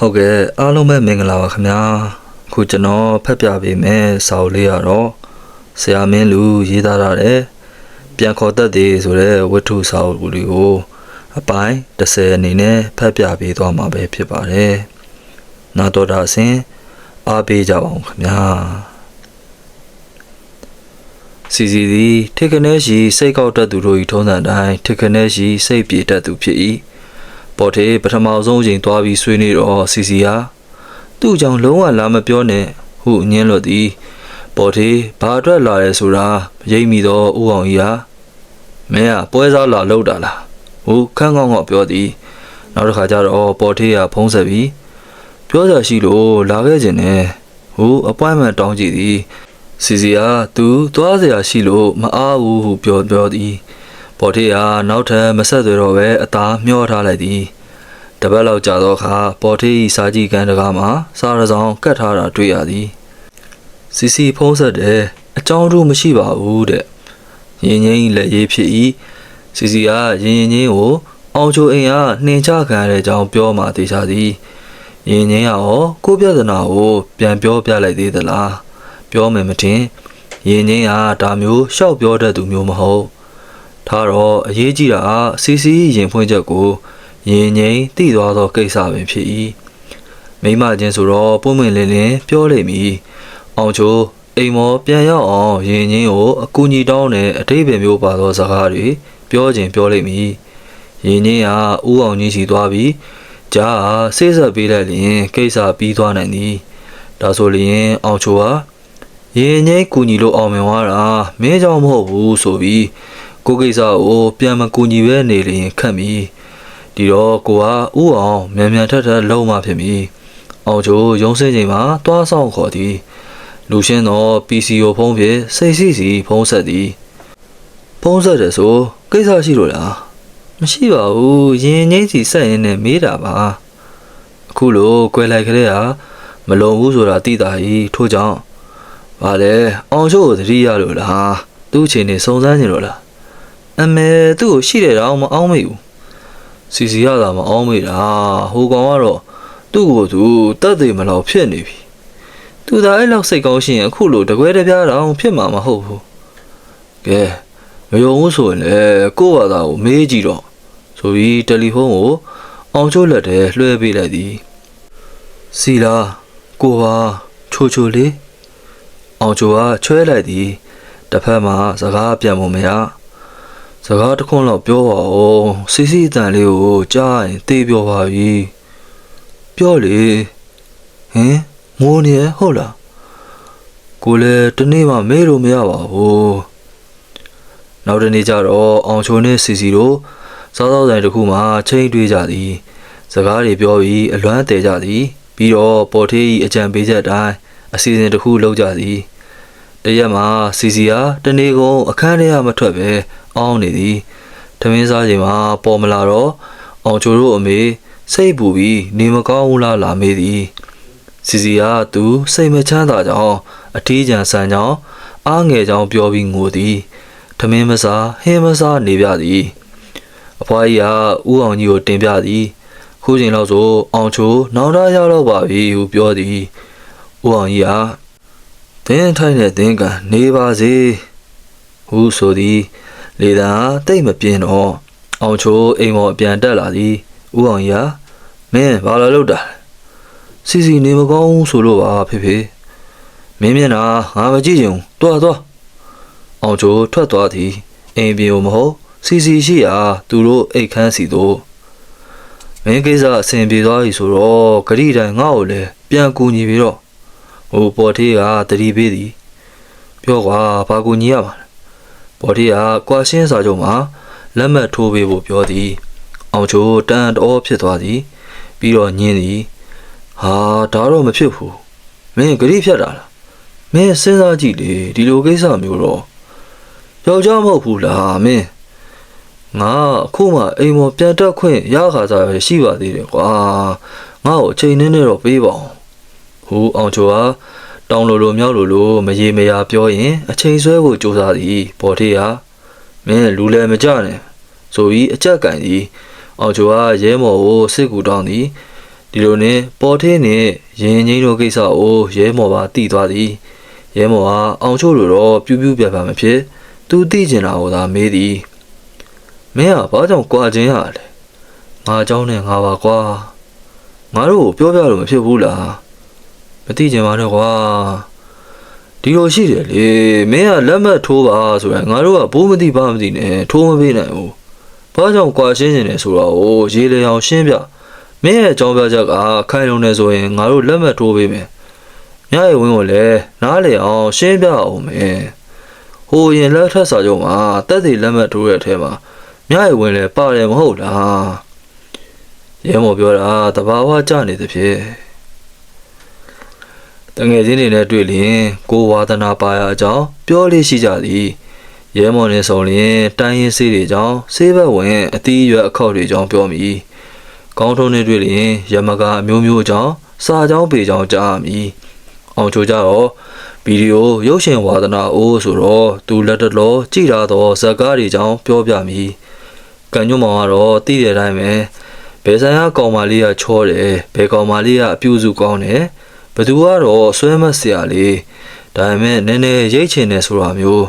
ဟုတ်ကဲ့အားလုံးပဲမင်္ဂလာပါခင်ဗျာအခုကျွန်တော်ဖတ်ပြပေးမယ်စာအုပ်လေးရတော့ဆရာမင်းလူရေးသားထားတဲ့ပြန်ခေါ်တတ်သေးဆိုတဲ့ဝတ္ထုစာအုပ်လေးကိုအပိုင်း30အနေနဲ့ဖတ်ပြပေးသွားမှာပဲဖြစ်ပါတယ်နာတော်တာအစဉ်အားပေးကြပါဦးခင်ဗျာစီစီသည်ထိတ်ကနေရှိစိတ်ကောက်တတ်သူတို့၏ထုံးစံတိုင်းထိတ်ကနေရှိစိတ်ပြေတတ်သူဖြစ်၏ ပေါ်ထေးပထမဆုံးအချိန်သွားပြီးဆွေးနွေးတော့စီစီဟာသူ့ကြောင့်လုံးဝလာမပြောနဲ့ဟုညင်းလွတ်သည်ပေါ်ထေးဘာအတွက်လာရဲဆိုတာမရိပ်မိသောဥအောင်ကြီးဟာမင်းကပွဲစားလာလောက်တာလားဟုခန်းကောင်းကပြောသည်နောက်တစ်ခါကျတော့ပေါ်ထေးကဖုံးဆက်ပြီးပြောစရာရှိလို့လာခဲ့ခြင်းနဲ့ဟုအပွိုင်းမန်တောင်းကြည့်သည်စီစီဟာ "तू သွားစရာရှိလို့မအားဘူး"ဟုပြောပြောသည် ပေါ်ထေးကနောက်ထပ်မဆက်သွဲတော့ပဲအသာမျောထားလိုက်သည်တပတ်လောက်ကြာသောအခါပေါ်ထေး၏စာကြည့်ကန်းတကားမှာစာရဆောင်ကတ်ထားတာတွေ့ရသည်စီစီဖုံးဆက်တယ်အကြောင်းတို့မရှိပါဘူးတဲ့ရင်ငိမ့်လက်ရေးဖြစ်၏စီစီကရင်ရင်ချင်းကိုအောင်ချိုအိမ်ကနှင်ချခံရတဲ့အကြောင်းပြောမှသိချသည်ရင်ငိမ့်ကရောကိုယ့်ပြဿနာကိုပြန်ပြောပြလိုက်သေးသလားပြောမယ်မတင်ရင်ချင်းကဒါမျိုးရှောက်ပြောတတ်သူမျိုးမဟုတ် ထားတော့အရေးကြီးတာကစီစီရင်ဖွင့်ချက်ကိုရင်ငိမ့်တည်သွားသောကိစ္စပင်ဖြစ်၏မိမချင်းဆိုတော့ပုံမင်လင်းလင်းပြောလိမ့်မည်အောင်ချိုအိမ်မောပြန်ရောက်အောင်ရင်ချင်းကိုအကူကြီးတောင်းတဲ့အတိတ်ပဲမျိုးပါသောစကားတွေပြောခြင်းပြောလိမ့်မည်ရင်ချင်းကဥအောင်ကြီးစီသွားပြီးကြာဆေးဆက်ပေးလိုက်ရင်ကိစ္စပြီးသွားနိုင်သည်ဒါဆိုလျင်အောင်ချိုဟာရင်ငိမ့်ကူညီလို့အောင်မြင်သွားတာမင်းကြောင့်မဟုတ်ဘူးဆိုပြီး ကိုကိစ္စကိုပြန်မကူညီပဲနေလျင်ခတ်မိဒီတော့ကိုကဥအောင်မြန်မြန်ထက်ထက်လုံးမဖြစ်မိအောင်ချိုရုံးစင်းချိန်မှာတွားဆောင်ခေါ်သည်လူရှင်းတော့ PCO ဖုံးဖြင့်စိတ်စီစီဖုံးဆက်သည်ဖုံးဆက်တယ်ဆိုကိစ္စရှိလို့လားမရှိပါဘူးရင်ငိမ့်စီဆက်ရင်နဲ့မေးတာပါအခုလို꿰လိုက်ခရဲဟာမလုံဘူးဆိုတာသိတာကြီးထို့ကြောင့်။ဘာလဲအောင်ချို့ကိုသတိရလို့လား။သူ့အချိန်နေစုံစမ်းနေလို့လား။ အမေသူ့ကိုရှိတယ်တော့မအောင်မေဘူး။စီစီရတာမအောင်မေတာ။ဟိုကောင်ကတော့သူ့ကိုသူတတ်သိမလို့ဖြစ်နေပြီ။သူသာအဲ့လောက်စိတ်ကောင်းရှင်အခုလိုတကွဲတပြားတောင်ဖြစ်မှာမဟုတ်ဘူး။ကဲမယုံဘူးဆိုရင်လေကိုယ့်ဘာသာကိုမေးကြည့်တော့ဆိုပြီးတယ်လီဖုန်းကိုအောင်ချို့လက်ထဲလွှဲပေးလိုက်သည်။စီလာကိုပါချိုချိုလေးအောင်ချိုကချွဲလိုက်သည်တစ်ဖက်မှာစကားပြန်မမရ စကားတစ်ခွန်းတော့ပြောပါဦးစီစီအတန်လေးကိုကြားရင်သိပြောပါပြီပြောလေဟင်မိုးနေရဟုတ်လားကိုလည်းတနေ့မှမေးလို့မရပါဘူးနောက်တနေ့ကျတော့အောင်ချိုနဲ့စီစီတို့စားသောက်ဆိုင်တစ်ခုမှာချိန်တွေးကြသည် စကားတွေပြောပြီးအလွမ်းတည်ကြသည် ပြီးတော့ပေါ်ထေးကြီးအကြံပေးချက်အတိုင်းအစီအစဉ်တစ်ခုလုပ်ကြသည်တရက်မှာစီစီဟာတနေ့ကုန်အခန်းထဲကမထွက်ပဲ အောင်းနေသည်ထမင်းစားချိန်မှာပေါ်မလာတော့အောင်ချိုတို့အမေစိတ်ပူပြီးနေမကောင်းဘူးလားလာမေးသည်စီစီဟာသူစိတ်မချမ်းသာကြောင်းအထီးကျန်ဆန်ကြောင်းအားငယ်ကြောင်းပြောပြီးငိုသည်ထမင်းမစားဟင်းမစားနေပြသည်အဖွားကြီးကဥအောင်ကြီးကိုတင်ပြသည်ခုချိန်လောက်ဆိုအောင်ချိုနောင်တရရောက်ပါပြီဟုပြောသည်ဦးအောင်ကြီးဟာသင်ထိုင်တဲ့သင်ကနေပါစေဟုဆိုသည် လေသာတိတ်မပြင်းတော့အောင်ချိုအိမ်ပေါ်အပြန်တက်လာသည်ဦးအောင်ကြီးဟာမင်းဘာလာလို့တာစီစီနေမကောင်းဆိုလို့ပါဖေဖေမင်းမျက်နှာငါမကြည့်ချင်ဘူးတွားတွားအောင်ချိုထွက်သွားသည်အိမ်ပြေမဟုတ်စီစီရှိရာသူတို့အိတ်ခမ်းစီတို့မင်းကိစ္စအဆင်ပြေသွားပြီဆိုတော့ဂရိတိုင်းငါ့ကိုလည်းပြန်ကူညီပြီးတော့ဟိုပေါ်ထေးကတတိပေးသည်ပြောကွာဘာကူညီရမှာလဲ ပေါ်ထေးကကွာရှင်းစာချုပ်မှာလက်မှတ်ထိုးပေးဖို့ပြောသည် အောင်ချိုတန်တော်ဖြစ်သွားသည် ပြီးတော့ညင်းသည်ဟာဒါတော့မဖြစ်ဘူးမင်းဂရိဖြတ်တာလားမင်းစဉ်းစားကြည့်လေဒီလိုကိစ္စမျိုးတော့ယောက်ျားမဟုတ်ဘူးလားမင်းငါအခုမှအိမ်မော်ပြန်တက်ခွင့်ရခါစားရရှိပါသေးတယ်ကွာငါ့ကိုအချိန်နည်းနည်းတော့ပေးပါအောင်ဟူအောင်ချိုဟာ တောင်းလိုလိုမြောက်လိုလိုမရေမရာပြောရင် အချိန်ဆွဲဖို့ကြိုးစားသည်ပေါ်ထေးဟာမင်းလူလည်းမကြနဲ့ဆိုပြီးအကြက်ကန်သည်အောင်ချိုဟာရဲမော်ကိုစစ်ကူတောင်းသည်ဒီ ဒီလိုနဲ့ပေါ်ထင်းနဲ့ရင်ငိမ့်တို့ကိစ္စကိုရဲမော်ပါတည်သွားသည်ရဲမော်ဟာအောင်ချို့လိုတော့ပြူးပြူးပြပြမဖြစ်သူသိကျင်တာကိုသာမေးသည်မင်းကဘာကြောင့်ကြွာခြင်းရလဲငါเจ้าနဲ့ငါပါကွာငါတို့ကိုပြောပြလို့မဖြစ်ဘူးလား မသိကျင်ပါနဲ့ကွာဒီလိုရှိတယ်လေမင်းကလက်မှတ်ထိုးပါဆိုရင်ငါတို့ကဘိုးမသိဘာမသိနဲ့ထိုးမပေးနိုင်ဘူးဘာကြောင့်ကြွာရှင်းနေတယ်ဆိုတော့ရေးလေအောင်ရှင်းပြမင်းရဲ့အကြောင်းပြချက်ကခိုင်လုံနေဆိုရင်ငါတို့လက်မှတ်ထိုးပေးမယ်။ညရဲ့ဝင်းကိုလည်းနားလေအောင်ရှင်းပြအောင်မယ်။ဟိုရင်လက်ထက်စာချုပ်မှာတက်စီလက်မှတ်ထိုးတဲ့အထဲမှာညရဲ့ဝင်းလည်းပါတယ်မဟုတ်လား။ရဲမော်ပြောတာတဘာဝကြနေသဖြင့် တငယ်ချင်းတွေနဲ့တွေ့လျင်ကိုဝါသနာပါရအကြောင်းပြောလေးရှိကြသည်။ရဲမော်နဲ့ဆုံလျင်တိုင်းရင်းစေးတွေကြောင့်ဆေးဘက်ဝင်အသီးအရွက်အခောက်တွေကြောင့်ပြောမိ။ကောင်းထုံးနေတွေ့လျင်ရမကအမျိုးမျိုးအကြောင်းစာကြောင်းပေကြောင်းကြားရမည်အောင်ချိုကြတော့ဗီဒီယိုရုပ်ရှင်ဝါသနာအိုးဆိုတော့သူလက်တလောကြည်လာသောဇာတ်ကားတွေကြောင်းပြောပြမည်ကံညွန့်မောင်ကတော့သိတဲ့အတိုင်းပဲဘယ်ဆိုင်ကကောင်မလေးကချောတယ်ဘယ်ကောင်မလေးကအပြူစုကောင်းတယ် ဘသူကတော့ဆွဲမဆရာလေးဒါပေမဲ့နည်းနည်းရိတ်ချင်တယ်ဆိုတာမျိုး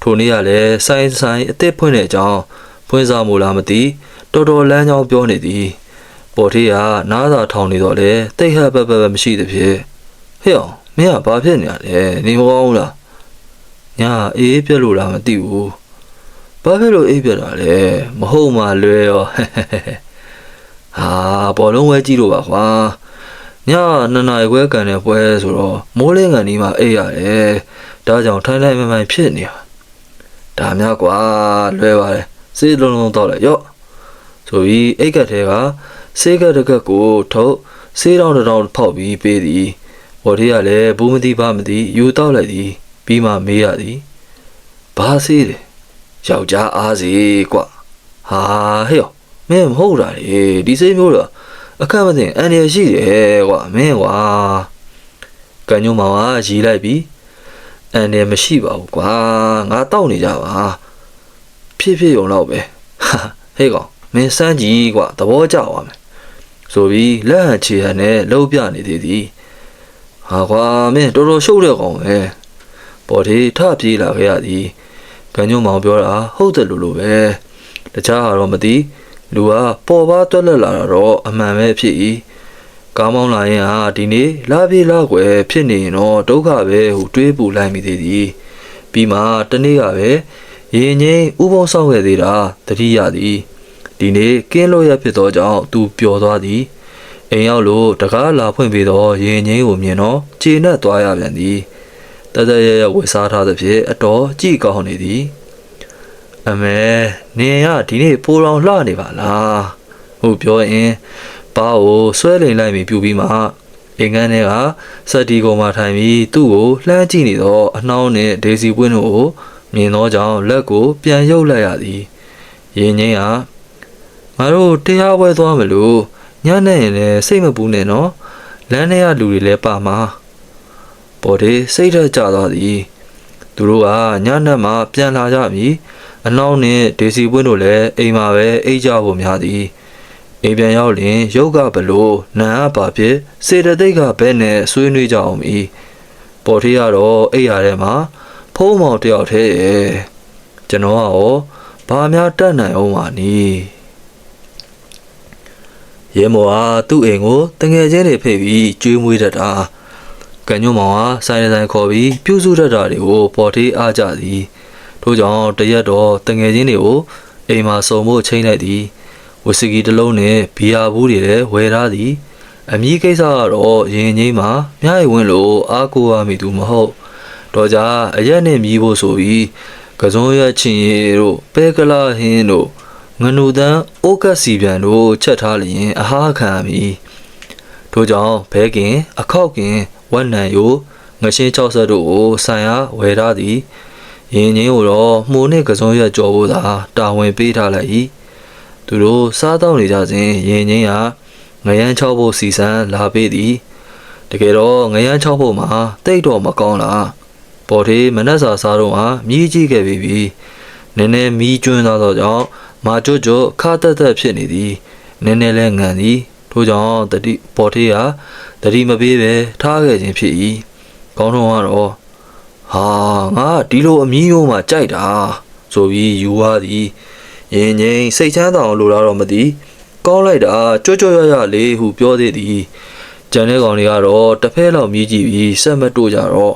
ထိုနေ့ကလည်းဆိုင်ဆိုင်အစ်စ်ဖွင့်တဲ့အကြောင်းဖွင့်စားမို့လားမသိတော်တော်လမ်းကြောင်းပြောနေသည်ပေါ်ထေးကနားသာထောင်နေတော့လေတိတ်ဟပ်ပပပမရှိသဖြင့်ဟဲ့အောင်မင်းကဘာဖြစ်နေရလဲနေမကောင်းဘူးလားညာအေးပြက်လို့လားမသိဘူးဘာဖြစ်လို့အေးပြက်တာလဲမဟုတ်မှလွဲရောဟာဘောလုံးဝဲကြည့်လို့ပါခွာ ညနှစ်နာရီခွဲကန်တဲ့ပွဲဆိုတော့မိုးလင်းကန်ဒီမှာအိပ်ရတယ်ဒါကြောင့်ထိုင်လိုက်မှန်မှန်ဖြစ်နေတာဒါများကွာလွဲပါတယ်စေးလုံးလုံးတော့လေရော့ဆိုပြီးအိတ်ကက်ထဲကစေးကက်တစ်ကက်ကိုထုတ်စေးတောင်းတစ်တောင်းဖောက်ပြီးပေးသည်ဘော်ဒီကလည်းဘူးမသိဘာမသိယူတော့လိုက်သည်ပြီးမှမေးရသည်ဘာစေးလဲယောက်ျားအားစီကွဟာဟဲ့ရောမင်းမဟုတ်တာလေဒီစေးမျိုးတော့ အခက်မသိအန်ရရှိတယ်ကွာမင်းကွာကန်ညုံမောင်ကရီလိုက်ပြီးအန်ရမရှိပါဘူးကွာငါတောက်နေကြပါဖြစ်ဖြစ်ုံတော့ပဲဟာဟေးကောင်မင်းစမ်းကြည့်ကွာသဘောကျသွားမယ်ဆိုပြီးလက်ဟန်ချီဟန်နဲ့လှုပ်ပြနေသေးသည်ဟာကွာမင်းတော်တော်ရှုပ်တဲ့ကောင်ပဲပေါ်သေးထပြေးလာခဲ့ရသည်ကန်ညုံမောင်ပြောတာဟုတ်တယ်လို့လို့ပဲတခြားဟာတော့မသိ လူကပေါ်ပါတွက်လက်လာတော့အမှန်ပဲဖြစ်၏ကားမောင်းလာရင်ဟာဒီနေ့လာပြေးလာွယ်ဖြစ်နေရင်တော့ဒုက္ခပဲဟုတွေးပူလိုက်မိသေးသည်ပြီးမှတနေ့ကပဲရင်ငိမ့်ဥပုံဆောက်ခဲ့သေးတာတတိယသည်ဒီနေ့ကင်းလို့ရဖြစ်သောကြောင့်သူပျော်သွားသည်အိမ်ရောက်လို့တကားလာဖွင့်ပြီးတော့ရင်ငိမ့်ကိုမြင်တော့ခြေနဲ့သွားရပြန်သည်တတရရဝေစားထားသဖြင့်အတော်ကြည်ကောင်းနေသည် အမေနင်ကဒီနေ့ပိုတော်လှနေပါလားဟုတ်ပြောရင်ပါကိုဆွဲလိန်လိုက်ပြီးပြူပြီးမှအင်္ဂန်းထဲကစက်တီကုံမှာထိုင်ပြီးသူ့ကိုလှမ်းကြည့်နေတော့အနှောင်းနဲ့ဒေစီပွင့်တို့ကိုမြင်သောကြောင့်လက်ကိုပြန်ရုပ်လိုက်ရသည်ရင်ငိမ့်ကငါတို့တရားပွဲသွားမလို့ညနေရင်လည်းစိတ်မပူနဲ့နော်လမ်းထဲကလူတွေလည်းပါမှာပေါ်ဒီစိတ်ထက်ကြသွားသည်သူတို့ကညနေမှပြန်လာကြပြီ အနောက်နဲ့ဒေစီပွင့်တို့လည်းအိမ်မှာပဲအိတ်ကြဖို့များသည်အိမ်ပြန်ရောက်လင်ရုပ်ကဘလို့နံအပါဖြစ်စေတသိက်ကဘဲနဲ့ဆွေးနွေးကြအောင်ပြီပေါ်ထေးကတော့အိတ်ရထဲမှာဖုံးမောင်တယောက်တည်းရဲ့ကျွန်တော်ကရောဘာများတတ်နိုင်အောင်ပါနီရဲမော်ဟာသူ့အိမ်ကိုတငယ်ချင်းတွေဖိတ်ပြီးကျွေးမွေးတတ်တာကံညွန့်မောင်ဟာဆိုင်ဆိုင်ခေါ်ပြီးပြုစုတတ်တာတွေကိုပေါ်ထေးအားကြသည် ထို့ကြောင့်တရက်တော့တငယ်ချင်းတွေကိုအိမ်မှာစုံဖို့ချိန်လိုက်သည်ဝီစကီတစ်လုံးနဲ့ဘီယာဘူးတွေလည်းဝယ်ထားသည်အမည်ကိစ္စကတော့ရင်ငိမ့်မှာမြရဝင်လို့အားကိုးရမိသူမဟုတ်တော့ကြအရက်နဲ့မြည်ဖို့ဆိုပြီးကစုံရချင်းရီတို့ပဲကလာဟင်းတို့ငနူတန်းအိုကတ်စီပြန်တို့ချက်ထားလျင်အဟားခံမည်ထို့ကြောင့်ဘဲကင် အခောက်ကင်ဝက်နံယိုငရှင်း60တို့ကိုဆိုင်ရဝယ်ထားသည် ရင်ချင်းကိုတော့မှုနှင့်ကစုံရက်ကြော်ဖို့သာတာဝန်ပေးထားလိုက်၏သူတို့စားတော့နေကြစဉ်ရင်ချင်းကငရမ်းချောက်ဖို့စီစံလာပေးသည်တကယ်တော့ငရမ်းချောက်ဖို့မှာတိတ်တော့မကောင်းလားပေါ်သေးမနှက်စာစားတော့ဟာမြည်ကြည့်ခဲ့ပြီးပြီနည်းနည်းမီးကျွန်းသွားသောကြောင့်မာကျွတ်ကျွတ်ခါတက်တက်ဖြစ်နေသည်နည်းနည်းလဲငံသည်ထိုထို့ကြောင့်တတိပေါ်ထေးဟာတတိမပေးပဲထားခဲ့ခြင်းဖြစ်၏ကောင်းထုံးကတော့ ဟာငါဒီလိုအမီးယိုးမှကြိုက်တာဆိုပြီးယူဝါသည်ရင်ငိမ့်စိတ်ချမ်းသာအောင်လိုတာတော့မသိကောင်းလိုက်တာကြွကြွရရလေးဟုပြောသေးသည်ကျန်တဲ့ကောင်တွေကတော့တစ်ဖက်လောက်မြည်ကြည့်ပြီးစက်မတို့ကြတော့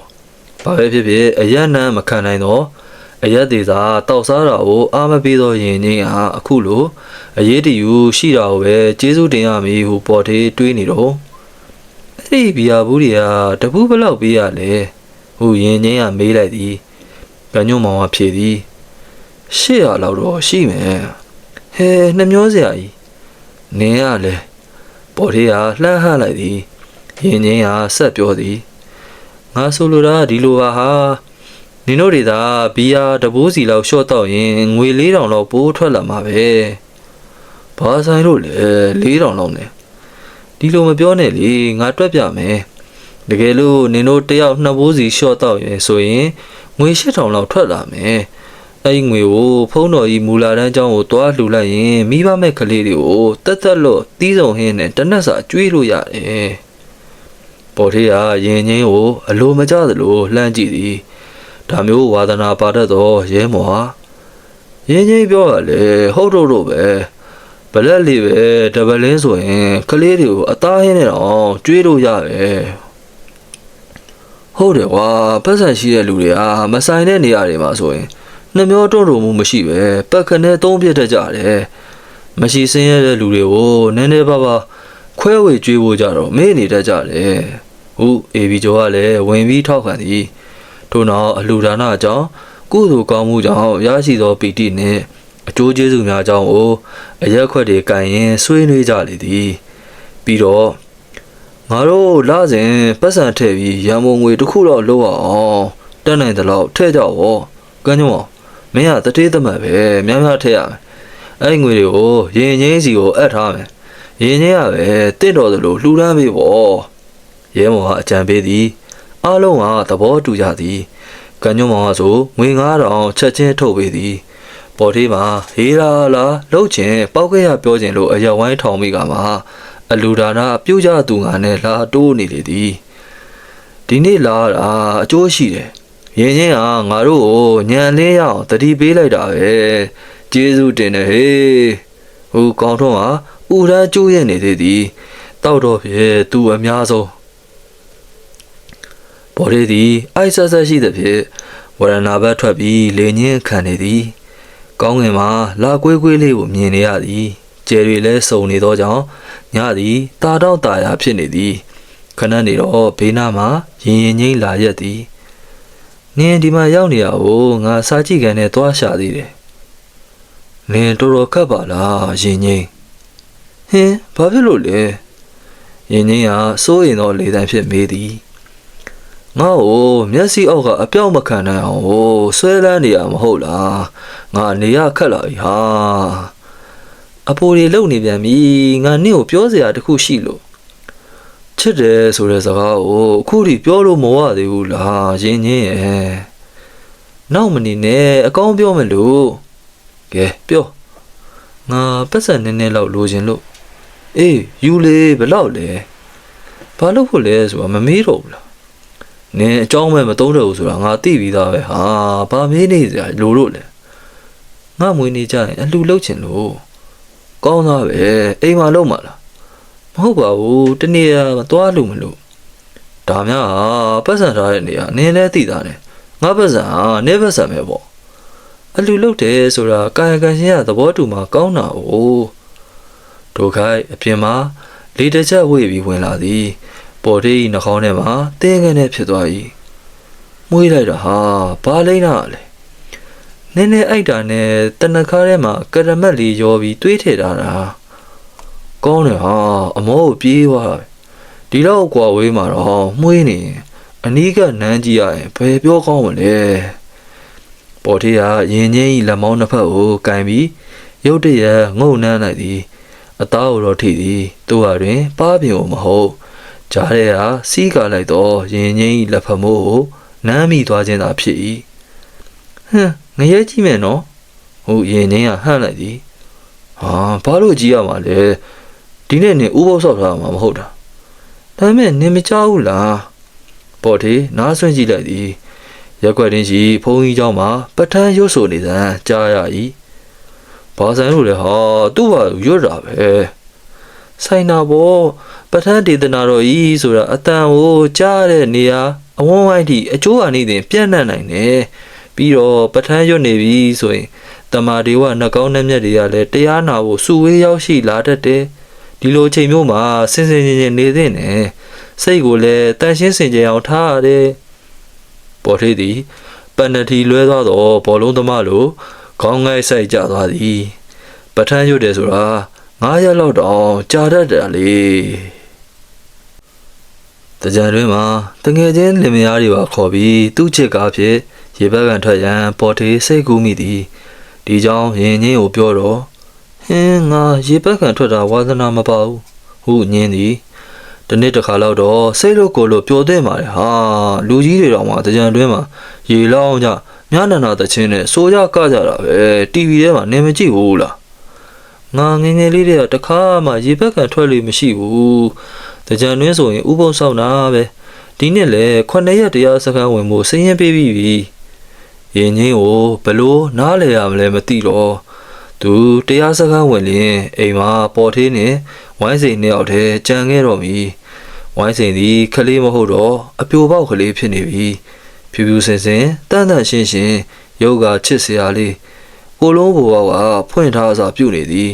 ဘာပဲဖြစ်ဖြစ်အယက်နမ်းမခံနိုင်တော့အရက်သေးစာတောက်စားတာကိုအာမပေးတော့ရင်ငိမ့်ဟာအခုလိုအရေးတယူရှိတာကိုပဲကျေးဇူးတင်ရမည်ဟုပေါ်သေးတွေးနေတော့အဲ့ဒီဘီယာဘူးတွေကတပူးဘလောက်ပေးရလဲ ဟုရင်ငိမ့်ကမေးလိုက်သည်ကညွန့်မောင်ကဖြေသည်ရှေ့ရလောက်တော့ရှိမယ်ဟဲနှမျောစရာကြီးနင်းရလဲပေါ်သေးကလှမ်းဟလိုက်သည်ရင်ငိမ့်ကဆက်ပြောသည်ငါဆိုလိုတာကဒီလိုပါဟာနင်တို့တွေသာဘီယာတဘိုးစီလောက်ရှော့တော့ရင်ငွေ4000လောက်ပိုးထွက်လာမှာပဲဘာဆိုင်လို့လဲ4000လောက်နဲ့ဒီလိုမပြောနဲ့လေငါတွက်ပြမယ် တကယ်လို့နင်တို့တယောက်နှစ်ဘိုးစီရှော့တော့ရင်ဆိုရင်ငွေ8000လောက်ထွက်လာမယ်အဲ့ဒီငွေကိုဖုံးတော်ကြီးမူလာတန်းကျောင်းကိုတွားလှူလိုက်ရင်မိဘမဲ့ကလေးတွေကိုတက်တက်လို့တီးစုံဟင်းနဲ့တနက်စာကျွေးလို့ရတယ်ပေါ်ထေးကရင်ချင်းကိုအလိုမကျသလိုလှမ်းကြည့်သည်ဒါမျိုးဝါသနာပါတတ်သောရဲမော်ဟာရင်းချင်းပြောရလေဟုတ်တော့တော့ပဲဘလက်လေးပဲတပလင်းဆိုရင်ကလေးတွေကိုအသားဟင်းနဲ့တော့ကျွေးလို့ရတယ် ဟုတ်တယ်ကွာပတ်စံရှိတဲ့လူတွေဟာမဆိုင်တဲ့နေရာတွေမှာဆိုရင်နှမျောတွန့်တုံမှုမရှိပဲပက်ခနဲ့သုံးပြတတ်ကြတယ်မရှိစင်းရတဲ့လူတွေကိုနည်းနည်းပါးပါးခွဲဝေကျွေးဖို့ကြတော့မေ့နေတတ်ကြတယ်ဟုတ်အေဘီကျော်ကလည်းဝင်ပြီးထောက်ခံသည်ထို့နောက်အလှူဒါနအကြောင်းကုသိုလ်ကောင်းမှုကြောင့်ရရှိသောပီတိနှင့်အကျိုးကျေးဇူးများကြောင့်ကိုအရက်ခွက်တွေကင်ရင်ဆွေးနွေးကြလေသည်ပြီးတော့ ငါတို့လစဉ်ပတ်စံထည့်ပြီးရံမုံငွေတစ်ခုတော့လုပ်အောင်တက်နိုင်တယ်လို့ထည့်ကြရောကန်းညောမင်းကတတိသမတ်ပဲများများထည့်ရမယ်အဲ့ဒီငွေတွေကိုရင်ချင်းစီကိုအပ်ထားမယ်ရင်ချင်းကပဲတင့်တော်သလိုလှူဒန်းပေးပေါ့ရဲမော်ကအကြံပေးသည်အားလုံးကသဘောတူကြသည်ကံညွန့်မောင်ကဆိုငွေ9000ချက်ချင်းထုတ်ပေးသည်ပေါ်သေးမှာဟေးလာလာလှုပ်ချင်ပောက်ခဲ့ရပြောချင်လို့အရက်ဝိုင်းထောင်မိကမှာ အလူဒါနာပြုတ်ကြသူငါနဲ့လာတိုးနေလေသည်ဒီနေ့လာတာအကျိုးရှိတယ်ရင်ချင်းကငါတို့ကိုညံလင်းရအောင်တတိပေးလိုက်တာပဲကျေးဇူးတင်တယ်ဟေးဟိုကောင်းထုံးကဥရန်ကျိုးရနေသေးသည်တောက်တော့ဖြစ်သူအများဆုံးပေါ်ရည်သည်အိုက်ဆက်ဆက်ရှိသဖြင့်ဝရဏဘတ်ထွက်ပြီးလေညင်းခံနေသည် ကောင်းငင်မှာလာကွေးကွေးလေးကိုမြင်နေရသည် ကျယ်တွေလည်းစုံနေသောကြောင့်ညသည်တာတော့တာယာဖြစ်နေသည်ခဏနေတော့ဘေးနားမှာရင်ရင်ငိမ့်လာရက်သည်နင်းဒီမှာရောက်နေတာကိုငါစားကြည့်ကန်နဲ့သွားရှာသေးတယ်နင်းတော်တော်ခတ်ပါလားရင်ငိမ့်ဟင်းဘာဖြစ်လို့လဲရင်ငိမ့်ကစိုးရင်တော့လေတန်းဖြစ်မေးသည်ငါ့ကိုမျက်စိအောက်ကအပြောက်မခံနိုင်အောင်ဟိုဆွဲလန်းနေရမဟုတ်လားငါနေရခက်လာပြီဟာ အဖိုးတွေလုံနေပြန်ပြီငါနင့်ကိုပြောစရာတခုရှိလို့ချစ်တယ်ဆိုတဲ့စကားကိုအခုထိပြောလို့မဝသေးဘူးလားရင်းချင်းရဲ့နောက်မနေနဲ့အကောင်းပြောမယ်လို့ကဲပြောငါပတ်စံနည်းနည်းလောက်လိုချင်လို့အေးယူလေဘယ်လောက်လဲဘာလို့ဖို့လဲဆိုတာမမေးတော့ဘူးလားနင်အကြောင်းမဲ့မသုံးတော့ဘူးဆိုတာငါသိပြီးသားပဲဟာဘာမေးနေစရာလိုလို့လဲငါမွေးနေကြရင်အလှလှုပ်ချင်လို့ ကောင်းသားပဲအိမ်မှာလုံးမလားမဟုတ်ပါဘူးတနေ့ကသွားလို့မလို့ဒါများဟာပတ်စံထားတဲ့နေရာနင်းလဲသိတာနဲ့ငါပတ်စံဟာနေပတ်စံပဲပေါ့အလှလှုပ်တယ်ဆိုတာကာယကံရှင်ကသဘောတူမှာကောင်းတာ哦ဒုခိုက်အပြင်မှာလေတစ်ချက်ဝေ့ပြီးဝင်လာသည်ပေါ်သေးဤနှာခေါင်းထဲမှာတင်းငယ်နဲ့ဖြစ်သွား၏မွေးလိုက်တာဟာဘာလိမ့်တာလဲ နည်းနည်းအိုက်တာနဲ့တနခါထဲမှာကရမက်လေးရောပြီးတွေးထည့်ထားတာကောင်းတယ်ဟာအမောကိုပြေးသွားတာဒီတော့ကွာဝေးမှာတော့မွေးနေရင်အနီးကနန်းကြည့်ရရင်ဘယ်ပြောကောင်းမလဲပေါ်သေးကရင်ချင်းဤလက်မောင်းနှစ်ဖက်ကိုကင်ပြီးရုတ်တရက်ငုံနှမ်းလိုက်သည်အသားကိုတော့ထိသည်သူဟာတွင် ပါးပြင်ကိုမဟုတ်ကြားထဲကစီးကာလိုက်တော့ရင်ငိမ့်၏လက်ဖမိုးကိုနမ်းမိသွားခြင်းသာဖြစ်၏ဟမ် ငရဲကြည့်မယ်နော်ဟုတ်ရင်ငိမ့်ကဟန့်လိုက်သည်ဟာဘာလို့ကြည့်ရမှာလဲဒီ ဒီနေ့နင်ဥပုသ်ဆောက်ထားမှာမဟုတ်တာဒါပေမဲ့နင်မကြောက်ဘူးလားပေါ်ထေနားဆွင့်ကြည့်လိုက်သည်ရက်ွက်တင်းရှိဖုန်းကြီးเจ้าမှာပဋ္ဌာန်းရွတ်ဆိုနေစမ်းကြားရ၏ဘာဆိုင်လို့လဲဟာသူ့ဘာရွတ်တာပဲဆိုင်နာဘောပဋ္ဌာန်းဒေသနာတော်ဤဆိုတာအတန်ကိုကြားတဲ့နေရာအဝန်းဝိုင်းထိအကျိုးအနေနဲ့ပြန့်နှံ့နိုင်တယ် ပြီးတော့ပဋ္ဌာန်းရွတ်နေပြီဆိုရင်တမာဒေဝနှကောင်းနှက်မြက်တွေကလည်းတရားနာဖို့စုဝေးရောက်ရှိလာတတ်တယ်ဒီလိုအချိန်မျိုးမှာစင်စင်ချင်းချင်းနေသင့်တယ်စိတ်ကိုလည်းတန်ရှင်းစင်ကြယ်အောင်ထားရတယ်ပေါ်ထေးသည်ပဏ္ဏတီလွဲသွားသောဘောလုံးသမားလိုခေါင်းငိုက်ဆိုင်ကျသွားသည်ပဋ္ဌာန်းရွတ်တယ်ဆိုတာငါးရက်လောက်တောင်ကြာတတ်တယ်လေတကြံတွင်မှာတငယ်ချင်းလင်မယားတွေပါခေါ်ပြီးသူ့ချစ်ကားဖြင့် ရေဘက်ကန်ထွက်ရန်ပေါ်ထေးစိတ်ကူးမိသည်ဒီကြောင့်ရင်ချင်းကိုပြောတော့ဟင်းငါရေဘက်ကန်ထွက်တာဝါသနာမပါဘူးဟုညင်းသည်ဒီနေ့တစ်ခါလောက်တော့စိတ်လို့ကိုယ်လို့ပျော်တဲ့မှာလေဟာလူကြီးတွေတော့မှတကြံတွင်မှာရေလောင်းကြမြနန္ဒတချင်းနဲ့စိုးရကကြတာပဲ TV ထဲမှာနေမကြည့်ဘူးလားငါငယ်ငယ်လေးတွေကတခါမှရေဘက်ကန်ထွက်လို့မရှိဘူး။တကြံတွင်းဆိုရင်ဥပုံဆောင်တာပဲ။ဒီနှစ်လည်းခုနှစ်ရက်တရားစခန်းဝင်မှုစည်ရင်ပေးပြီးပြီ။ ရင်ချင်းကိုဘလို့နားလေရမလဲမသိတော့သူတရားစခန်းဝင်ရင်အိမ်မှာပေါ်သေးနဲ့ဝိုင်းစိန်နှစ်ယောက်တည်းကြံခဲ့တော့ပြီ။ဝိုင်းစိန်သည်ခလေးမဟုတ်တော့အပြိုပေါက်ကလေးဖြစ်နေပြီ။ဖြူဖြူစင်စင်တန်တန်ရှင်းရှင်းယောဂချစ်စရာလေးကိုလုံးဘဝကဖွင့်ထားစာပြုတ်နေသည်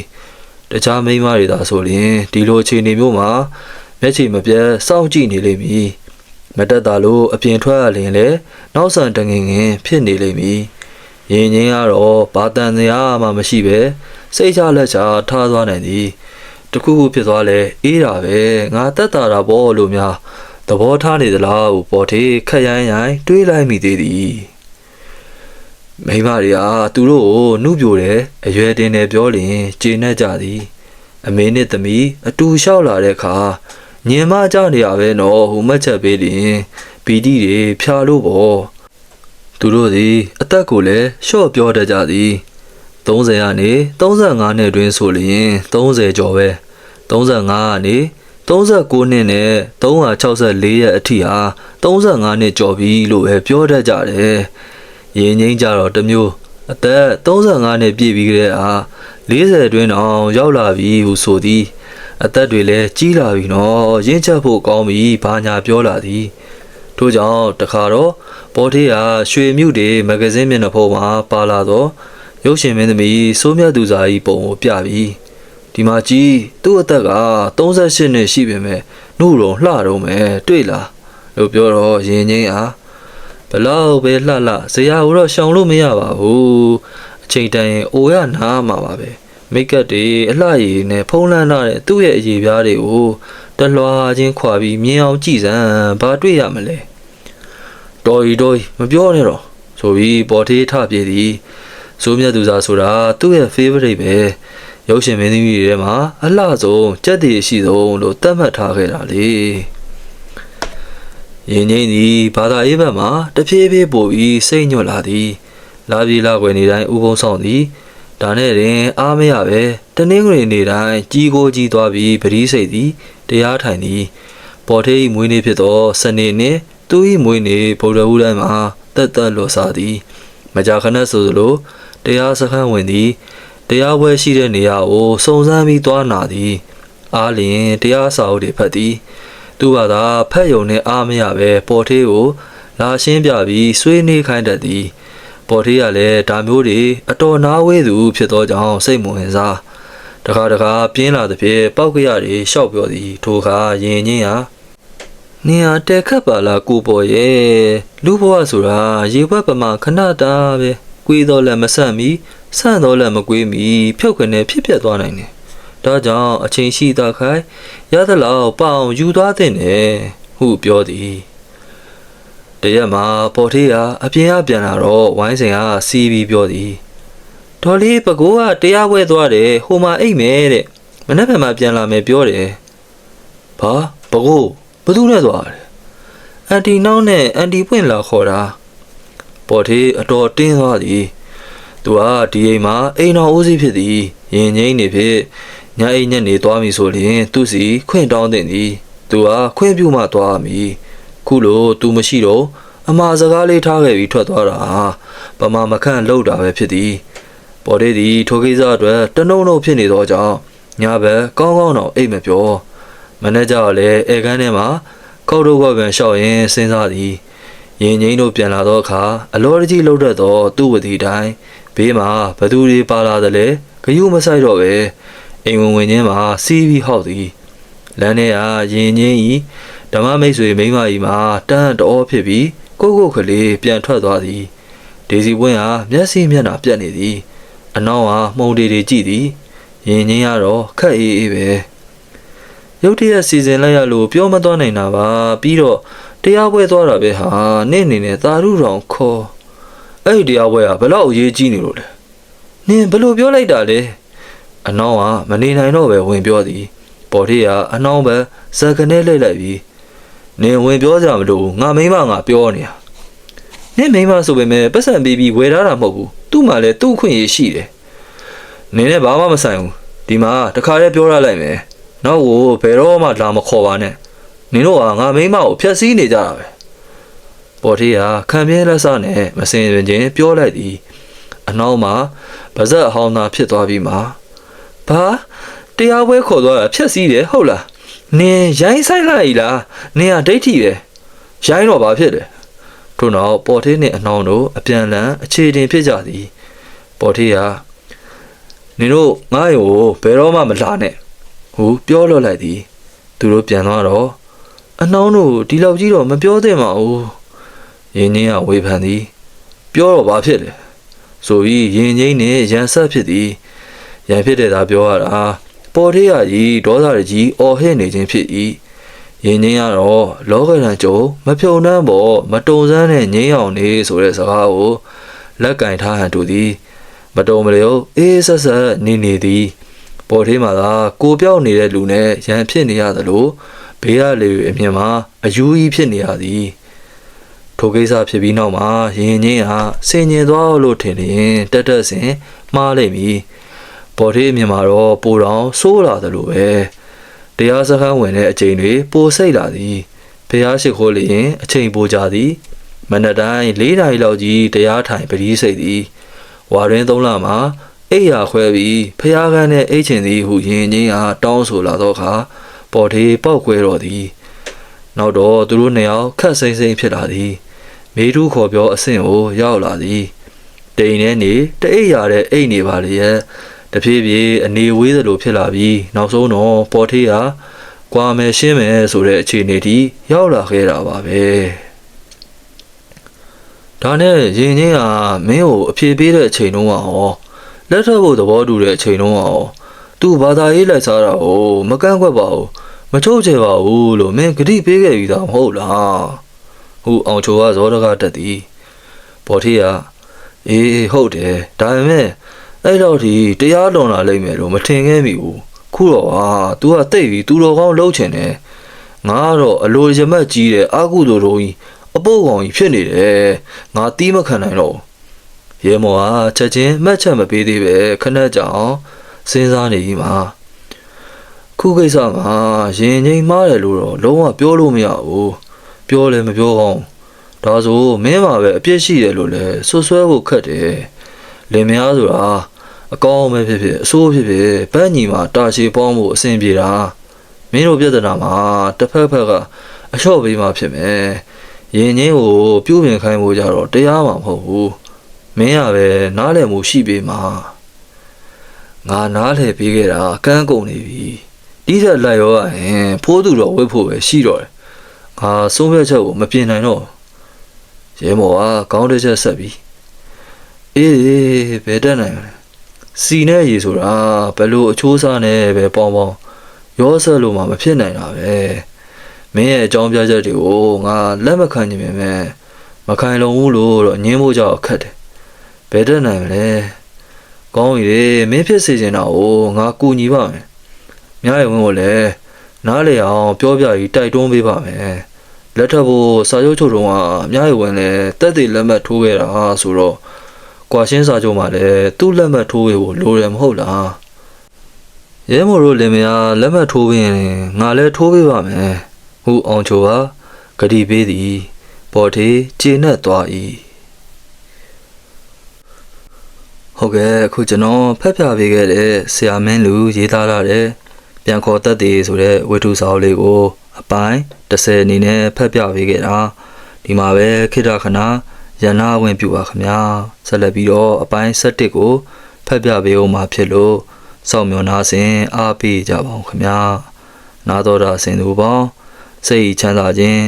တခြားမိန်းမတွေသာဆိုရင်ဒီလိုအခြေအနေမျိုးမှာမျက်ခြေမပြတ်စောင့်ကြည့်နေလိမ့်မည် မတက်တာလို့အပြင်ထွက်ရရင်လည်းနောက်ဆန်တငင်ငင်ဖြစ်နေလိမ့်မည်ရင်ချင်းကတော့ဘာတန်စရာမှမရှိပဲစိတ်ချလက်ချထားသွားနိုင်သည်တခုခုဖြစ်သွားလဲအေးတာပဲငါတက်တာတာပေါ့လို့များသဘောထားနေသလားဟုပေါ်သေးခက်ရိုင်းရိုင်းတွေးလိုက်မိသေးသည်မိန်းမတွေကသူတို့ကိုနှုတ်ပြိုတယ်အရွယ်တင်တယ်ပြောရင်ကျေနပ်ကြသည်အမေနဲ့သမီးအတူလျှောက်လာတဲ့အခါ ညင်မကြနေရပဲနော်ဟိုမှတ်ချက်ပေးရင်ပီတိတွေဖြာလို့ပေါ့သူတို့သည်အသက်ကိုလည်းလျှော့ပြောတတ်ကြသည်30ကနေ35နှစ်တွင်ဆိုလျင်30ကျော်ပဲ35ကနေ39နှစ်နဲ့364ရက်အထိဟာ35နှစ်ကျော်ပြီလို့ပဲပြောတတ်ကြတယ်ရင်ငိမ့်ကြတော့တစ်မျိုးအသက်35နှစ်ပြည့်ပြီးတဲ့အာ40အတွင်းအောင်ရောက်လာပြီဟုဆိုသည် အသက်တွေလည်းကြီးလာပြီနော်ရင့်ချက်ဖို့ကောင်းပြီဘာညာပြောလာသည်ထို့ကြောင့်တခါတော့ပေါ်ထေးဟာရွှေမြူတွေမဂဇင်းမျက်နှာဖုံးမှာပါလာတော့ရုပ်ရှင်မင်းသမီးစိုးမြတ်သူစာကြီးပုံကိုပြပြီးဒီမှာကြီးသူ့အသက်က38နှစ်ရှိပေမဲ့နှုတ်တော့လှတော့မယ်တွေ့လားလို့ပြောတော့ရင်ငိမ့်အားဘလောက်ပဲလှလှဇရာကိုတော့ရှောင်လို့မရပါဘူးအချိန်တန်ရင်အိုရနားမှာပါပဲ မိတ်ကပ်တွေအလှရည်နဲ့ဖုံးလန်းလာတဲ့သူ့ရဲ့အရေးပြားတွေကိုတလွာချင်းခွာပြီးမြင်အောင်ကြည့်စမ်းဘာတွေ့ရမလဲတော်ရီတော်ရီမပြောနဲ့တော့ဆိုပြီးပေါ်သေးထပြေသည်ဇိုးမြတ်သူစားဆိုတာသူ့ရဲ့ favorite ပဲရုပ်ရှင်မင်းသမီးတွေထဲမှာအလှဆုံးကြက်တည်ရှိဆုံးလို့သတ်မှတ်ထားခဲ့တာလေရင်ငိမ့်သည်ဘာသာရေးဘက်မှတဖြည်းဖြည်းပိုပြီးစိတ်ညွတ်လာသည်လာပြေလာွယ်နေတိုင်းဥပုံဆောင်သည် ဒါနဲ့ရင်အားမရပဲတနင်္ဂနွေနေ့တိုင်းကြီးကိုကြီးသွားပြီးပရိစိတ်သည်တရားထိုင်သည်ပေါ်ထေး၏မွေးနေ့ဖြစ်သောစနေနေ့သူ၏မွေးနေ့ဗုဒ္ဓဟူးတိုင်းမှာတက်တက်လော်စားသည် မကြာခဏဆိုသလိုတရားစခန်းဝင်သည်တရားပွဲရှိတဲ့နေရာကိုစုံစမ်းပြီးသွားနာသည် အားလျင်တရားစာအုပ်တွေဖတ်သည် သူကသာဖက်ယုံနဲ့အားမရပဲပေါ်သေးကိုလာရှင်းပြပြီးဆွေးနွေးခိုင်းတတ်သည် ပေါ်သေးကလည်းဒါမျိုးတွေအတော်နာဝေးသူဖြစ်သောကြောင့်စိတ်မဝင်စားတခါတခါပြင်းလာသဖြင့်ပောက်ကရတွေရှောက်ပြောသည်ထိုအခါရင်ချင်းဟာနေဟာတဲခတ်ပါလားကိုပေါ်ရဲ့လူဘဝဆိုတာရေဘက်ပမာခဏတာပဲကွေးတော့လည်းမဆန့်မီဆန့်တော့လည်းမကွေးမီဖြုတ်ခနဲ့ဖြစ်ပြက်သွားနိုင်တယ်ဒါကြောင့်အချိန်ရှိတာခိုင်ရသလောက်ပအောင်ယူသွားတဲ့နဲ့ဟုပြောသည် တရက်မှာပေါ်ထေးကအပြင်အပြန်လာတော့ဝိုင်းစင်ကစီးပြီးပြောသည်ဒေါ်လေးပကိုးကတရားပွဲသွားတယ်ဟိုမှာအိတ်မယ်တဲ့မနေ့ကမှပြန်လာမယ်ပြောတယ်ဘာပကိုးဘသူနဲ့သွားတယ်အန်တီနောက်နဲ့အန်တီပွင့်လာခေါ်တာပေါ်ထေးအတော်တင်းသွားသည်သူကဒီအိမ်မှာအိမ်တော်ဦးစီးဖြစ်သည်ရင်ငိမ့်နေဖြစ်ညအိမ်ညက်နေသွားပြီဆိုရင်သူ့စီခွင့်တောင်းတင်သည်သူဟာခွင့်ပြုမှသွားရမည် ခုလိုသူမရှိတော့အမှားစကားလေးထားခဲ့ပြီးထွက်သွားတာဟာဗမာမခန့်လောက်တာပဲဖြစ်သည်ပေါ်သေးသည်ထိုကိစ္စအတွက်တနှုံနှုံဖြစ်နေသောကြောင့်ညဘက်ကောင်းကောင်းတော့အိတ်မပြောမနေ့ကျတော့လည်းဧကန်ထဲမှာကောက်တော့ကောက်ပြန်လျှောက်ရင်းစဉ်းစားသည်ရင်ငိမ့်တို့ပြန်လာတော့အခါအလောတကြီးလှုပ်တတ်သောသူ့ဝတီတိုင်းဘေးမှာဘသူတွေပါလာတယ်လဲဂယုမဆိုင်တော့ပဲအိမ်ဝင်ဝင်ချင်းမှာစီးပြီးဟောက်သည်လမ်းထဲကရင်ငိမ့်ဤ ဓမ္မမိတ်ဆွေမိန်းမကြီးမှာတန်းတော်ဖြစ်ပြီးကိုကိုကလေးပြန်ထွက်သွားသည်ဒေစီပွင့်ဟာမျက်စိမျက်နှာပြတ်နေသည်အနောက်ကမှုံတွေတွေကြည့်သည်ရင်ငိမ့်ရတော့ခက်အေးအေးပဲရုတ်တရက်စီစဉ်လိုက်ရလို့ပြောမသွားနိုင်တာပါပြီးတော့တရားပွဲသွားတာပဲဟာနင့်အနေနဲ့သာရုတော်ခေါ်အဲ့ဒီတရားပွဲကဘယ်လောက်အရေးကြီးနေလို့လဲနင်ဘယ်လိုပြောလိုက်တာလဲအနောက်ကမနေနိုင်တော့ပဲဝင်ပြောသည် ပေါ်ထေးကအနောင်ပဲဇက်ကနေလှိတ်လိုက်ပြီး နင်ဝင်ပြောကြမလို့ငါမိမငါပြောနေတာနင့်မိမဆိုပေမဲ့ပတ်စံပေးပြီးဝယ်ထားတာမဟုတ်ဘူးသူ့မှာလည်းသူ့အခွင့်အရေးရှိတယ်နင်နဲ့ဘာမှမဆိုင်ဘူးဒီမှာတခါတည်းပြောရလိုက်မယ်နောက်ကိုဘယ်တော့မှလာမခေါ်ပါနဲ့နင်တို့ကငါမိမကိုဖျက်ဆီးနေကြတာပဲပေါ်ထေးကခံပြဲလက်စနဲ့မစင်ရင်ချင်းပြောလိုက်သည်အနောက်မှာဗဇက်အဟောင်းသားဖြစ်သွားပြီးမှဘာတရားပွဲခေါ်သွားတာဖျက်ဆီးတယ်ဟုတ်လား နင်ရိုင်းဆိုင်လိုက်လားနင်ကဒိဋ္ဌိပဲရိုင်းတော့ဘာဖြစ်လဲထို့နောက်ပေါ်ထေးနှင့်အနှောင်းတို့အပြန်လန်အခြေတင်ဖြစ်ကြသည်ပေါ်ထေးကနင်တို့ငါ့ကိုဘယ်တော့မှမလာနဲ့ဟူပြောလွတ်လိုက်သည်သူတို့ပြန်သွားတော့အနှောင်းတို့ဒီလောက်ကြီးတော့မပြောသင့်ပါဘူးရင်းချင်းကဝေဖန်သည် ပြောတော့ဘာဖြစ်လဲဆိုပြီးရင်ချင်းနဲ့ရန်ဆက်ဖြစ်သည်ရန်ဖြစ်တဲ့သာပြောရတာ ပေါ်ထေးရကြီးဒေါသရကြီးအော်ဟစ်နေခြင်းဖြစ်၏ရင်ချင်းကတော့လောကရန်ကြုံမဖြုံနှမ်းပေါ်မတုံစမ်းတဲ့ငိမ့်အောင်နေဆိုတဲ့စကားကိုလက်ကင်ထားဟန်တူသည်မတုံမလျောအေးဆက်ဆက်နေနေသည်ပေါ်ထေးမှာသာကိုပြောက်နေတဲ့လူနဲ့ရန်ဖြစ်နေရသလိုဘေးရလေအမြင်မှာအယူကြီးဖြစ်နေရသည်ထိုကိစ္စဖြစ်ပြီးနောက်မှာရင်ချင်းဟာဆင်ញင်သွားလို့ထင်ရင်တက်တက်ဆင်မှားလိမ့်မည် ပေါ်ထေးအမြင်မှာတော့ပိုတော်ဆိုးလာသလိုပဲတရားစခန်းဝင်တဲ့အချိန်တွေပိုစိတ်လာသည်ဖះရှိခိုးလျင်အချိန်ပိုကြသည်မနက်တိုင်း၄နာရီလောက်ကြီးတရားထိုင်ပရိစိတ်သည်ဝါရင်းသုံးလမှာအိယာခွဲပြီးဖះကန်းနဲ့အိတ်ချင်သည်ဟုယင်ချင်းအားတောင်းဆိုလာသောအခါပေါ်ထေးပောက်ကွဲတော်သည်နောက်တော့သူတို့နှစ်ယောက်ခက်စိမ့်စိမ့်ဖြစ်လာသည်မေထုခေါ်ပြောအဆင့်ကိုရောက်လာသည်တိန်ထဲနေတအိတ်ရတဲ့အိတ်နေပါလေရဲ့ တဖြည်းဖြည်းအနေဝေးသလိုဖြစ်လာပြီးနောက်ဆုံးတော့ပေါ်ထေးဟာကွာမယ်ရှင်းမယ်ဆိုတဲ့အခြေအနေထိရောက်လာခဲ့တာပါပဲဒါနဲ့ရင်ချင်းကမင်းကိုအဖြေပေးတဲ့အချိန်တုန်းကဟောလက်ထပ်ဖို့သဘောတူတဲ့အချိန်တုန်းကဟောသူဘာသာရေးလိုက်စားတာကိုမကန့်ကွက်ပါဘူးမချိုးချယ်ပါဘူးလို့မင်းဂတိပေးခဲ့ပြီးသားမဟုတ်လားဟူအောင်ချိုကဇောတကတက်သည်ပေါ်ထေးကအေးဟုတ်တယ်ဒါပေမဲ့ အဲ့တော့ဒီတရားလွန်လာလိမ့်မယ်လို့မထင်ခဲ့မိဘူးခုတော့ဟာ तू ကတိတ်ပြီးသူတော်ကောင်းလှုပ်ချင်တယ်ငါကတော့အလိုရမက်ကြီးတဲ့အာကုသိုလ်တို့ကြီးအပုတ်ကောင်ကြီးဖြစ်နေတယ်ငါတီးမခံနိုင်တော့ရဲမော်ကချက်ချင်းမှတ်ချက်မပေးသေးပဲခဏကြောင်စဉ်းစားနေကြီးမှာခုကိစ္စမှာရင်ငိမ်မားတယ်လို့တော့လုံးဝပြောလို့မရဘူးပြောလည်းမပြောကောင်းဒါဆိုမင်းမှာပဲအပြစ်ရှိတယ်လို့လဲဆွဆွဲဖို့ခက်တယ် လင်မယားဆိုတာအကောင်းပဲဖြစ်ဖြစ်အဆိုးဖြစ်ဖြစ်ပန်းညီမှာတာရှည်ပေါင်းဖို့အဆင်ပြေတာမင်းတို့ပြဿနာမှာတစ်ဖက်ဖက်ကအလျှော့ပေးမှဖြစ်မယ်ရင်ချင်းကိုပြုတ်ပြင်ခိုင်းဖို့ကြတော့တရားမှမဟုတ်ဘူးမင်းကပဲနားလည်မှုရှိပေးမှာငါနားလည်ပေးခဲ့တာကန်းကုန်နေပြီဒီသက်လိုက်ရောရင်ဖိုးသူတော့ဝိတ်ဖို့ပဲရှိတော့တယ်ငါဆုံးဖြတ်ချက်ကိုမပြင်နိုင်တော့ရဲမော်ကကောင်းတဲ့ချက်ဆက်ပြီး အေးဘယ်တက်နိုင်လဲစီနဲ့ရေဆိုတာဘယ်လိုအချိုးစားနဲ့ပဲပေါင်းပေါင်းရောဆက်လို့မှမဖြစ်နိုင်တာပဲမင်းရဲ့အကြောင်းပြချက်တွေကိုငါလက်မခံနိုင်ပေမဲ့မခံလုံဘူးလို့တော့ညင်းဖို့ကြောက်ခက်တယ်ဘယ်တက်နိုင်မလဲကောင်းပြီမင်းဖြစ်စေချင်တာကိုငါကူညီပါမယ်မြားရဝင်းကိုလည်းနားလေအောင်ပြောပြပြီးတိုက်တွန်းပေးပါမယ်လက်ထပ်ဖို့စာချုပ်ချုပ်တုန်းကမြားရဝင်းလည်းတက်တည်လက်မှတ်ထိုးခဲ့တာဆိုတော့ ကွာရှင်းစာချုပ်မှာလည်းသူ့လက်မှတ်ထိုးဖို့လိုတယ်မဟုတ်လားရဲမို့တို့လင်မယားလက်မှတ်ထိုးပြီးရင်ငါလည်းထိုးပေးပါမယ်ဟုအောင်ချိုကဂတိပေးသည်ပေါ်ထေကျေနပ်သွား၏ဟုတ်ကဲ့အခုကျွန်တော်ဖက်ပြပေးခဲ့တဲ့ဆရာမင်းလူရေးသားလာတဲ့ပြန်ခေါ်တတ်သည်ဆိုတဲ့ဝတ္ထုစာအုပ်လေးကို အပိုင်း30အနေနဲ့ဖက်ပြပေးခဲ့တာဒီမှာပဲခိတ္တခဏ ရန်နာဝင်ပြပါခင်ဗျာဆက်လက်ပြီးတော့အပိုင်း7ကိုဖက်ပြပေးအောင်မှာဖြစ်လို့စောင့်မျှော်နာစဉ်အားပေးကြပါအောင်ခင်ဗျာနာတော်တာအစဉ်သူပေါင်းစိတ်ချမ်းသာခြင်း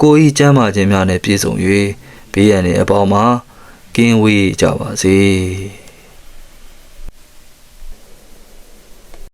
ကိုယ်ဤကျမ်းမာခြင်းများနဲ့ပြည့်စုံ၍ဘေးရန်တွေအပေါင်းမှာကင်းဝေးကြပါစေ